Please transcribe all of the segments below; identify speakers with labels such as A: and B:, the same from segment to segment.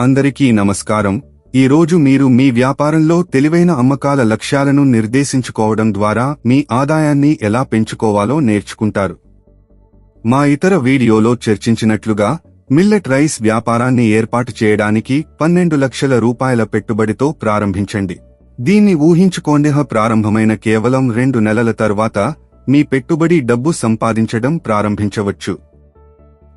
A: అందరికీ నమస్కారం. ఈరోజు మీరు మీ వ్యాపారంలో తెలివైన అమ్మకాల లక్ష్యాలను నిర్దేశించుకోవడం ద్వారా మీ ఆదాయాన్ని ఎలా పెంచుకోవాలో నేర్చుకుంటారు. మా ఇతర వీడియోలో చర్చించినట్లుగా మిల్లెట్ రైస్ వ్యాపారాన్ని ఏర్పాటు చేయడానికి పన్నెండు లక్షల రూపాయల పెట్టుబడితో ప్రారంభించండి. దీన్ని ఊహించుకోండి ప్రారంభమైన కేవలం రెండు నెలల తర్వాత మీ పెట్టుబడి డబ్బు సంపాదించడం ప్రారంభించవచ్చు.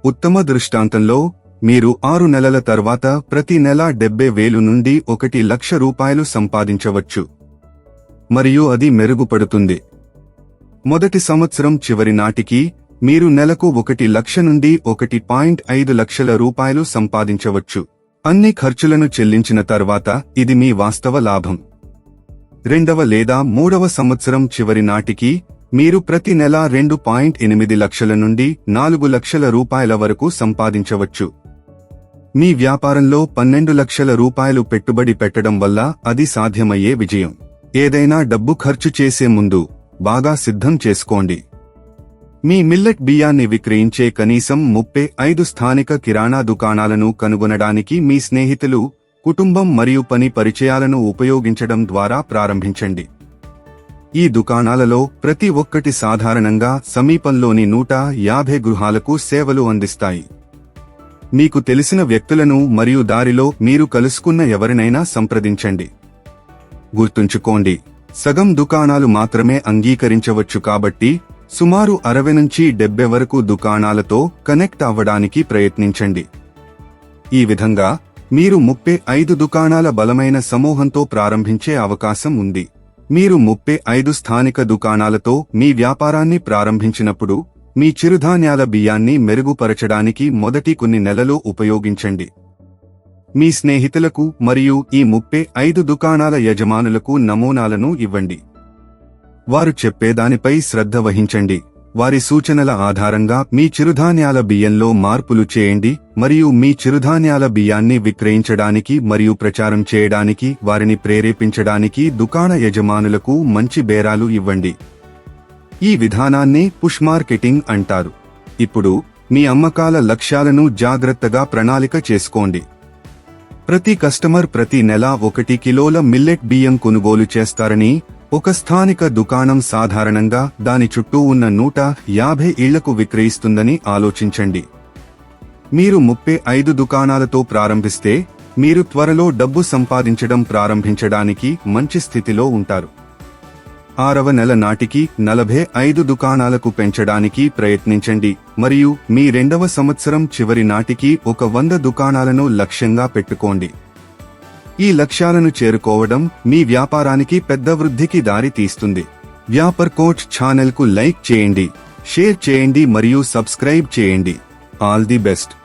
A: ఉత్తమ దృష్టాంతంలో మీరు ఆరు నెలల తర్వాత ప్రతి నెల డెబ్బై వేలు నుండి ఒకటి లక్ష రూపాయలు సంపాదించవచ్చు. మరియు అది మెరుగుపడుతుంది. మొదటి సంవత్సరం చివరి నాటికి మీరు నెలకు ఒకటి లక్ష నుండి ఒకటి పాయింట్ ఐదు లక్షల రూపాయలు సంపాదించవచ్చు. అన్ని ఖర్చులను చెల్లించిన తర్వాత ఇది మీ వాస్తవ లాభం. రెండవ లేదా మూడవ సంవత్సరం చివరి నాటికి మీరు ప్రతి నెల రెండు పాయింట్ ఎనిమిది లక్షల నుండి నాలుగు లక్షల రూపాయల వరకు సంపాదించవచ్చు. మీ వ్యాపారంలో పన్నెండు లక్షల రూపాయలు పెట్టుబడి పెట్టడం వల్ల అది సాధ్యమయ్యే విజయం. ఏదైనా డబ్బు ఖర్చు చేసే ముందు బాగా సిద్ధం చేసుకోండి. మీ మిల్లెట్ బియ్యాన్ని విక్రయించే కనీసం ముప్పై ఐదు స్థానిక కిరాణా దుకాణాలను కనుగొనడానికి మీ స్నేహితులు కుటుంబం మరియు పని పరిచయాలను ఉపయోగించడం ద్వారా ప్రారంభించండి. ఈ దుకాణాలలో ప్రతి ఒక్కటి సాధారణంగా సమీపంలోని నూట యాభై గృహాలకు సేవలు అందిస్తాయి. మీకు తెలిసిన వ్యక్తులను మరియు దారిలో మీరు కలుసుకున్న ఎవరినైనా సంప్రదించండి. గుర్తుంచుకోండి సగం దుకాణాలు మాత్రమే అంగీకరించవచ్చు కాబట్టి సుమారు అరవై నుంచి డెబ్బై వరకు దుకాణాలతో కనెక్ట్ అవ్వడానికి ప్రయత్నించండి. ఈ విధంగా మీరు ముప్పై ఐదు దుకాణాల బలమైన సమూహంతో ప్రారంభించే అవకాశం ఉంది. మీరు ముప్పై ఐదు స్థానిక దుకాణాలతో మీ వ్యాపారాన్ని ప్రారంభించినప్పుడు మీ చిరుధాన్యాల బియ్యాన్ని మెరుగుపరచడానికి మొదటి కొన్ని నెలలు ఉపయోగించండి. మీ స్నేహితులకు మరియు ఈ ముప్పై ఐదు దుకాణాల యజమానులకు నమూనాలను ఇవ్వండి. వారు చెప్పేదానిపై శ్రద్ధ వహించండి. వారి సూచనల ఆధారంగా మీ చిరుధాన్యాల బియ్యంలో మార్పులు చేయండి మరియు మీ చిరుధాన్యాల బియ్యాన్ని విక్రయించడానికి మరియు ప్రచారం చేయడానికి వారిని ప్రేరేపించడానికి దుకాణ యజమానులకు మంచి బేరాలు ఇవ్వండి. ఈ విధానాన్ని పుష్ మార్కెటింగ్ అంటారు. ఇప్పుడు మీ అమ్మకాల లక్ష్యాలను జాగ్రత్తగా ప్రణాళిక చేసుకోండి. ప్రతి కస్టమర్ ప్రతి నెల ఒకటి కిలోల మిల్లెట్ బియ్యం కొనుగోలు చేస్తారని ఒక స్థానిక దుకాణం సాధారణంగా దాని చుట్టూ ఉన్న నూట యాభై ఇళ్ళకు విక్రయిస్తుందని ఆలోచించండి. మీరు ముప్పై ఐదు దుకాణాలతో ప్రారంభిస్తే మీరు త్వరలో డబ్బు సంపాదించడం ప్రారంభించడానికి మంచి స్థితిలో ఉంటారు. ఆరవ నెల నాటికి నలభై ఐదు దుకాణాలకు పెంచడానికి ప్రయత్నించండి. మరియు మీ రెండవ సంవత్సరం చివరి నాటికి ఒక వంద దుకాణాలను లక్ష్యంగా పెట్టుకోండి. ఈ లక్ష్యాలను చేరుకోవడం మీ వ్యాపారానికి పెద్ద వృద్ధికి దారి తీస్తుంది. వ్యాపార్ కోచ్ ఛానల్కు లైక్ చేయండి షేర్ చేయండి మరియు సబ్స్క్రైబ్ చేయండి. All the best.